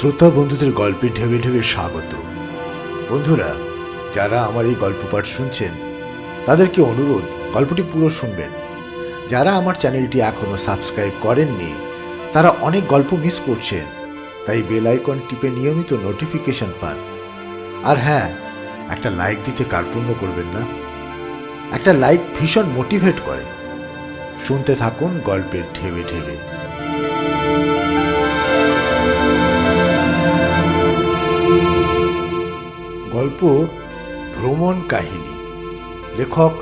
শ্রোতা বন্ধুদের গল্পে ঢেবে ঢেবে স্বাগত। বন্ধুরা, যারা আমার এই গল্প পাঠ শুনছেন, তাদেরকে অনুরোধ, গল্পটি পুরো শুনবেন। যারা আমার চ্যানেলটি এখনও সাবস্ক্রাইব করেননি, তারা অনেক গল্প মিস করছেন, তাই বেল আইকন টিপে নিয়মিত নোটিফিকেশন পান। আর হ্যাঁ একটা লাইক দিতে কার্পণ্য করবেন না। একটা লাইক ভীষণ মোটিভেট করে। শুনতে থাকুন গল্পের ঢেবে ঢেবে গল্প ভ্রমণ কাহিনী। লেখক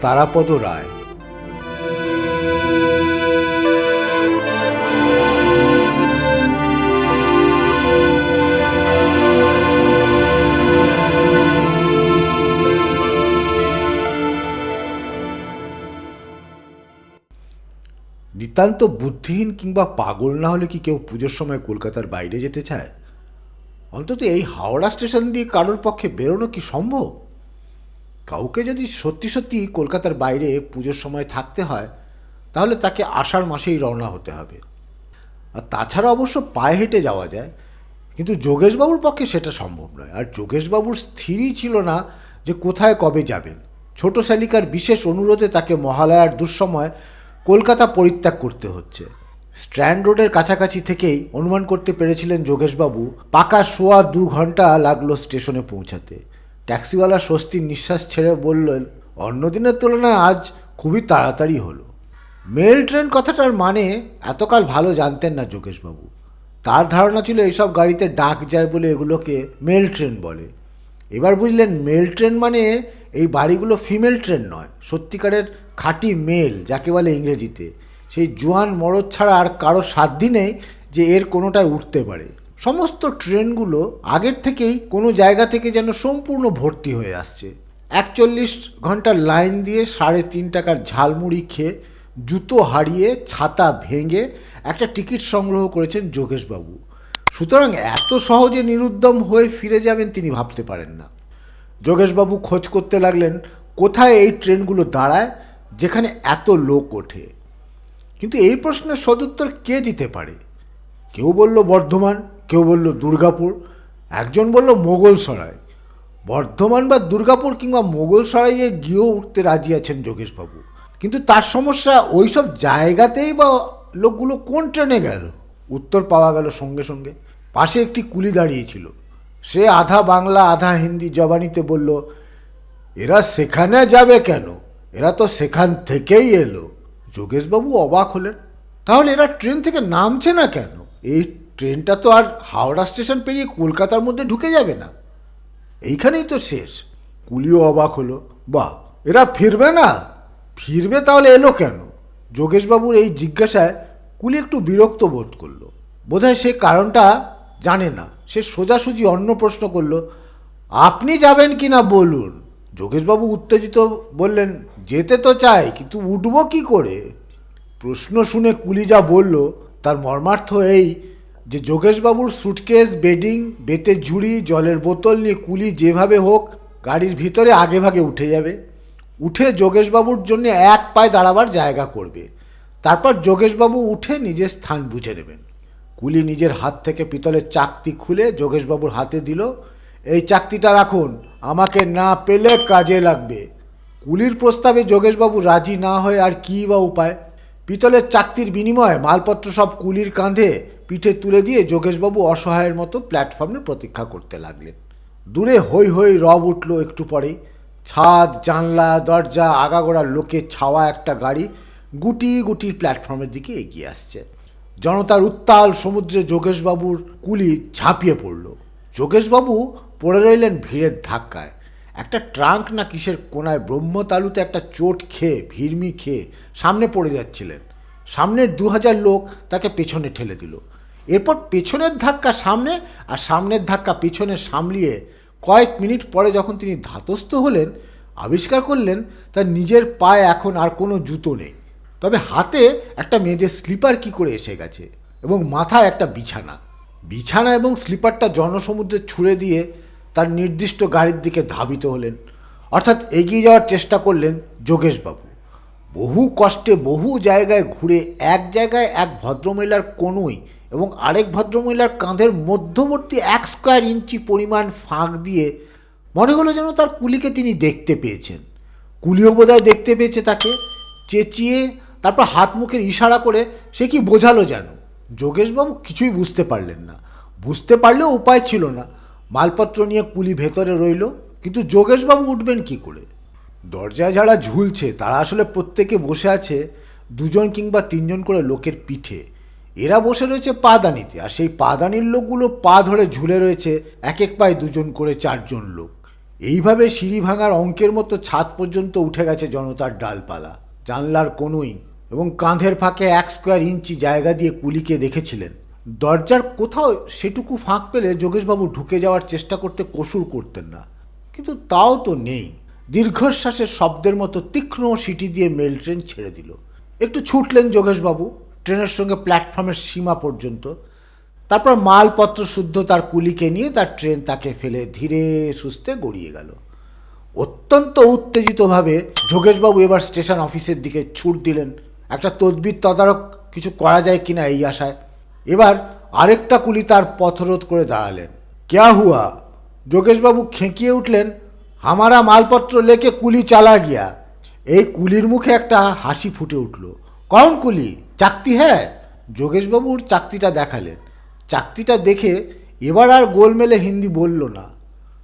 তারাপদ রায়। নিতান্ত বুদ্ধিহীন কিংবা পাগল না হলে কি কেউ পুজোর সময় কলকাতার বাইরে যেতে চায়? অন্তত এই হাওড়া স্টেশন দিয়ে কারোর পক্ষে বেরোনো কি সম্ভব? কাউকে যদি সত্যি সত্যি কলকাতার বাইরে পুজোর সময় থাকতে হয়, তাহলে তাকে আষাঢ় মাসেই রওনা হতে হবে। আর তাছাড়া অবশ্য পায়ে হেঁটে যাওয়া যায়, কিন্তু যোগেশবাবুর পক্ষে সেটা সম্ভব নয়। আর যোগেশবাবুর স্থিরই ছিল না যে কোথায় কবে যাবেন। ছোট শালিকার বিশেষ অনুরোধে তাকে মহালয়ার দুঃসময় কলকাতা পরিত্যাগ করতে হচ্ছে। স্ট্র্যান্ড রোডের কাছাকাছি থেকেই অনুমান করতে পেরেছিলেন যোগেশবাবু, পাকা শোয়া দু ঘণ্টা লাগল স্টেশনে পৌঁছাতে। ট্যাক্সিওয়ালা স্বস্তির নিঃশ্বাস ছেড়ে বললেন, অন্যদিনের তুলনায় আজ খুবই তাড়াতাড়ি হলো। মেল ট্রেন কথাটার মানে এতকাল ভালো জানতেন না যোগেশবাবু। তার ধারণা ছিল এইসব গাড়িতে ডাক যায় বলে এগুলোকে মেল ট্রেন বলে। এবার বুঝলেন, মেল ট্রেন মানে এই বাড়িগুলো ফিমেল ট্রেন নয়, সত্যিকারের খাঁটি মেল, যাকে বলে ইংরেজিতে। সেই জোয়ান মরদ ছাড়া আর কারও সাধ্যই নেই যে এর কোনোটায় উঠতে পারে। সমস্ত ট্রেনগুলো আগের থেকেই কোনো জায়গা থেকে যেন সম্পূর্ণ ভর্তি হয়ে আসছে। একচল্লিশ ঘণ্টার লাইন দিয়ে সাড়ে তিন টাকার ঝালমুড়ি খেয়ে জুতো হারিয়ে ছাতা ভেঙে একটা টিকিট সংগ্রহ করেছেন যোগেশবাবু। সুতরাং এত সহজে নিরুদ্যম হয়ে ফিরে যাবেন তিনি ভাবতে পারেন না। যোগেশবাবু খোঁজ করতে লাগলেন, কোথায় এই ট্রেনগুলো দাঁড়ায়, যেখানে এত লোক ওঠে? কিন্তু এই প্রশ্নের সদুত্তর কে দিতে পারে? কেউ বলল বর্ধমান, কেউ বলল দুর্গাপুর, একজন বলল মোগল সরাই বর্ধমান বা দুর্গাপুর কিংবা মোগল সরাইয়ে গিয়েও উঠতে রাজি আছেন যোগেশবাবু। কিন্তু তার সমস্যা ওইসব জায়গাতেই বা লোকগুলো কোন ট্রেনে গেল? উত্তর পাওয়া গেল সঙ্গে সঙ্গে। পাশে একটি কুলি দাঁড়িয়েছিল সে আধা বাংলা, আধা হিন্দি জবানিতে বলল, এরা সেখানে যাবে কেন? এরা তো সেখান থেকেই এলো। যোগেশবাবু অবাক হলেন। তাহলে এরা ট্রেন থেকে নামছে না কেন? এই ট্রেনটা তো আর হাওড়া স্টেশন পেরিয়ে কলকাতার মধ্যে ঢুকে যাবে না। এইখানেই তো শেষ। কুলিও অবাক হলো। বাহ, এরা ফিরবে না? ফিরবে তাহলে এলো কেন? যোগেশবাবুর এই জিজ্ঞাসায় কুলি একটু বিরক্ত বোধ করল। বোধহয় সে কারণটা জানে না। সে সোজাসুজি অন্য প্রশ্ন করল, আপনি যাবেন কি না বলুন? যোগেশবাবু উত্তেজিত বললেন যেতে তো চাই, কিন্তু উঠবো কি করে? প্রশ্ন শুনে কুলি যা বলল, তার মর্মার্থ এই যে যোগেশবাবুর সুটকেস বেডিং বেতের ঝুড়ি, জলের বোতল নিয়ে কুলি যেভাবে হোক গাড়ির ভিতরে আগে ভাগে উঠে যাবে। উঠে যোগেশবাবুর জন্য এক পায়ে দাঁড়াবার জায়গা করবে। তারপর যোগেশবাবু উঠে নিজের স্থান বুঝে নেবেন। কুলি নিজের হাত থেকে পিতলের চাকতি খুলে যোগেশবাবুর হাতে দিল, এই চাকতিটা রাখুন, আমাকে না পেলে কাজে লাগবে। কুলির প্রস্তাবে যোগেশবাবু রাজি না হয়ে আর কী বা উপায়? পিতলের চাকতির বিনিময়ে মালপত্র সব কুলির কাঁধে পিঠে তুলে দিয়ে যোগেশবাবু অসহায়ের মতো প্ল্যাটফর্মে প্রতীক্ষা করতে লাগলেন। দূরে হই হই রব উঠল একটু পরেই। ছাদ, জানলা, দরজা, আগাগোড়া লোকের ছাওয়া একটা গাড়ি গুটি গুটি প্ল্যাটফর্মের দিকে এগিয়ে আসছে। জনতার উত্তাল সমুদ্রে যোগেশবাবুর কুলি ঝাঁপিয়ে পড়ল। যোগেশবাবু পড়ে রইলেন ভিড়ের ধাক্কায়। একটা ট্রাঙ্ক না কিসের কোনায় ব্রহ্মতালুতে একটা চোট খেয়ে, ভিড়মি খেয়ে সামনে পড়ে যাচ্ছিলেন। সামনের দু হাজার লোক তাকে পেছনে ঠেলে দিল। এরপর পেছনের ধাক্কা সামনে আর সামনের ধাক্কা পেছনে সামলিয়ে কয়েক মিনিট পরে যখন তিনি ধাতস্থ হলেন, আবিষ্কার করলেন তার নিজের পায়ে এখন আর কোনো জুতো নেই। তবে হাতে একটা মেয়েদের স্লিপার কি করে এসে গেছে এবং মাথায় একটা বিছানা। বিছানা এবং স্লিপারটা জনসমুদ্রে ছুঁড়ে দিয়ে তার নির্দিষ্ট গাড়ির দিকে ধাবিত হলেন। অর্থাৎ এগিয়ে যাওয়ার চেষ্টা করলেন যোগেশবাবু। বহু কষ্টে বহু জায়গায় ঘুরে এক জায়গায় এক ভদ্রমহিলার কোনোই এবং আরেক ভদ্রমহিলার কাঁধের মধ্যবর্তী এক স্কোয়ার ইঞ্চি পরিমাণ ফাঁক দিয়ে মনে হলো যেন তার কুলিকে তিনি দেখতে পেয়েছেন। কুলিও বোধহয় দেখতে পেয়েছে তাকে। চেঁচিয়ে তারপর হাত মুখের ইশারা করে সে কি বোঝালো যেন? যোগেশবাবু কিছুই বুঝতে পারলেন না। বুঝতে পারলেও উপায় ছিল না। মালপত্র নিয়ে কুলি ভেতরে রইল, কিন্তু যোগেশবাবু উঠবেন কি করে? দরজায় যারা ঝুলছে, তারা আসলে প্রত্যেকে বসে আছে, দুজন কিংবা তিনজন করে লোকের পিঠে। এরা বসে রয়েছে পাদানিতে, আর সেই পাদানির লোকগুলো পা ধরে ঝুলে রয়েছে এক এক পায়ে দুজন করে চারজন লোক। এইভাবে সিঁড়ি ভাঙার অঙ্কের মতো ছাদ পর্যন্ত উঠে গেছে জনতার ডালপালা, জানলার কোনোই এবং কাঁধের ফাঁকে এক স্কোয়ার ইঞ্চি জায়গা দিয়ে কুলিকে দেখেছিলেন। দরজার কোথাও সেটুকু ফাঁক পেলে যোগেশবাবু ঢুকে যাওয়ার চেষ্টা করতে কসুর করতেন না। কিন্তু তাও তো নেই। দীর্ঘশ্বাসের শব্দের মতো তীক্ষ্ণ সিটি দিয়ে মেল ট্রেন ছেড়ে দিল। একটু ছুটলেন যোগেশবাবু, ট্রেনের সঙ্গে প্ল্যাটফর্মের সীমা পর্যন্ত। তারপর মালপত্র শুদ্ধ তার কুলিকে নিয়ে তার ট্রেন তাকে ফেলে ধীরে সুস্থে গড়িয়ে গেল। অত্যন্ত উত্তেজিতভাবে যোগেশবাবু এবার স্টেশন অফিসের দিকে ছুট দিলেন। একটা তদবির তদারক কিছু করা যায় কিনা এই আশায়। এবার আরেকটা কুলি তার পথরোধ করে দাঁড়ালেন। ক্যা হুয়া? যোগেশবাবু খেঁকিয়ে উঠলেন, হামারা মালপত্র লেকে কুলি চালা গিয়া। এই কুলির মুখে একটা হাসি ফুটে উঠল। কখন কুলি? চাকতি হ্যাঁ যোগেশবাবুর চাকতিটা দেখালেন। চাকতিটা দেখে এবার আর গোলমেলে হিন্দি বলল না।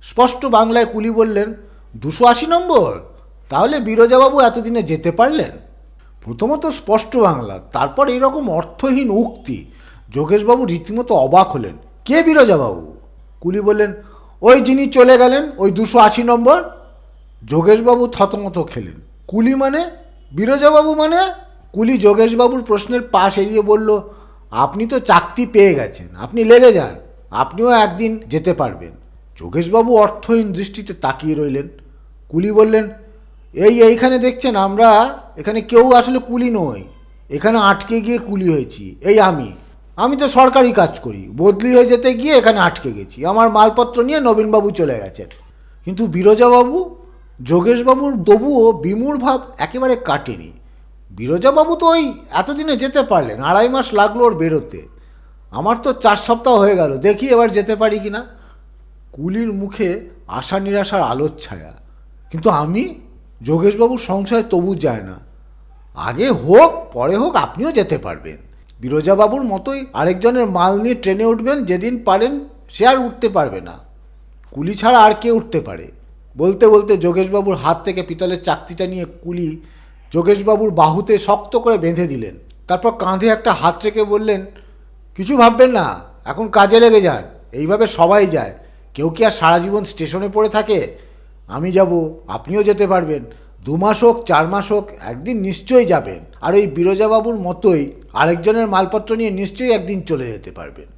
স্পষ্ট বাংলায় কুলি বললেন, দুশো আশি নম্বর? তাহলে বিরজাবাবু এতদিনে যেতে পারলেন? প্রথমত স্পষ্ট বাংলা, তারপর এরকম অর্থহীন উক্তি। যোগেশবাবু রীতিমতো অবাক হলেন। কে বিরজাবাবু? কুলি বললেন, ওই যিনি চলে গেলেন, ওই দুশো আশি নম্বর। যোগেশবাবু থতমত খেলেন। কুলি মানে? বিরজাবাবু মানে? কুলি যোগেশবাবুর প্রশ্নের পাশ এড়িয়ে বলল, আপনি তো চাকতি পেয়ে গেছেন, আপনি লেগে যান, আপনিও একদিন যেতে পারবেন। যোগেশবাবু অর্থহীন দৃষ্টিতে তাকিয়ে রইলেন। কুলি বললেন, এই এইখানে দেখছেন, আমরা এখানে কেউ আসলে কুলি নই। এখানে আটকে গিয়ে কুলি হয়েছি, এই আমি। আমি তো সরকারি কাজ করি, বদলি হয়ে যেতে গিয়ে এখানে আটকে গেছি। আমার মালপত্র নিয়ে নবীনবাবু চলে গেছেন। কিন্তু বিরজাবাবু, যোগেশবাবুর তবুও বিমূঢ় ভাব একেবারে কাটেনি। বিরজাবাবু তো ওই এতদিনে যেতে পারলেন, আড়াই মাস লাগল ওর বেরোতে। আমার তো চার সপ্তাহ হয়ে গেল, দেখি এবার যেতে পারি কি না কুলির মুখে আশা নিরাশার আলোর ছায়া। কিন্তু আমি, যোগেশবাবুর সংশয় তবু যায় না। আগে হোক, পরে হোক, আপনিও যেতে পারবেন। বিরজাবাবুর মতোই আরেকজনের মাল নিয়ে ট্রেনে উঠবেন, যেদিন পারেন সে আর উঠতে পারবে না। কুলি ছাড়া আর কে উঠতে পারে? বলতে বলতে যোগেশবাবুর হাত থেকে পিতলের চাকতিটা নিয়ে কুলি যোগেশবাবুর বাহুতে শক্ত করে বেঁধে দিলেন। তারপর কাঁধে একটা হাত রেখে বললেন, কিছু ভাববেন না, এখন কাজে লেগে যান। এইভাবে সবাই যায়। কেউ কি আর সারা জীবন স্টেশনে পড়ে থাকে? আমি যাব, আপনিও যেতে পারবেন। দু মাস হোক, চার মাস হোক, একদিন নিশ্চয়ই যাবেন। আর ওই বিরজাবাবুর মতোই আরেকজনের মালপত্র নিয়ে নিশ্চয়ই একদিন চলে যেতে পারবেন।